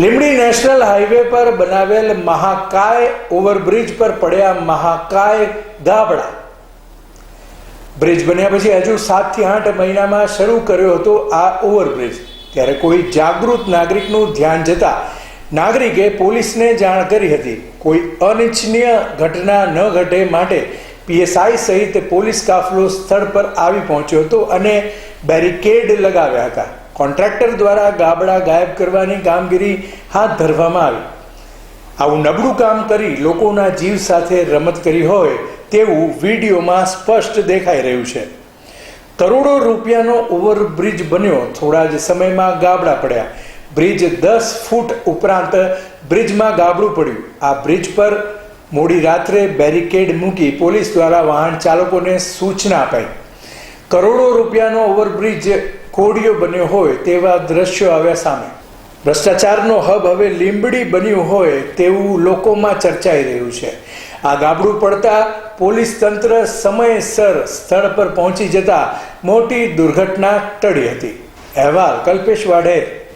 Limbdi national highway પર બનાવેલ મહાકાય overbridge પર પડ્યા મહાકાય ગાબડા. બ્રિજ બન્યા પછી હજુ સાતથી આઠ મહિનામાં શરૂ કર્યો હતો આ ઓવરબ્રિજ. ત્યારે કોઈ જાગૃત નાગરિકનું ધ્યાન જતા નાગરિકે પોલીસને જાણ કરી હતી. કોઈ અનિચ્છનીય ઘટના ન ઘટે માટે પીએસઆઈ સહિત પોલીસ કાફલો સ્થળ પર આવી પહોંચ્યો હતો અને બેરિકેડ લગાવ્યા હતા. કોન્ટ્રાક્ટર દ્વારા ગાબડા ગાયબ કરવાની કામગીરી હાથ ધરવામાં આવી. આવું નબળું કામ કરી લોકોના જીવ સાથે રમત કરી હોય તેવું વિડીયોમાં સ્પષ્ટ દેખાઈ રહ્યું છે. કરોડો રૂપિયાનો ઓવરબ્રિજ બન્યો. થોડા જ સમયમાં ગાબડા પડ્યા. બ્રિજ દસ ફૂટ ઉપરાંત બ્રિજમાં ગાબડું પડ્યું. આ બ્રિજ પર મોડી રાત્રે બેરિકેડ મૂકી પોલીસ દ્વારા વાહન ચાલકોને સૂચના અપાઈ. કરોડો રૂપિયાનો ઓવરબ્રિજ કોડિયો બન્યો હોય તેવા દ્રશ્યો આવ્યા સામે. ભ્રષ્ટાચારનો હબ હવે લીંબડી બન્યું હોય તેવું લોકોમાં ચર્ચાઈ રહ્યું છે. આ ગાબડું પડતા પોલીસ તંત્ર સમયસર સ્થળ પર પહોંચી જતા મોટી દુર્ઘટના ટળી હતી. અહેવાલ કલ્પેશ વાઢેર.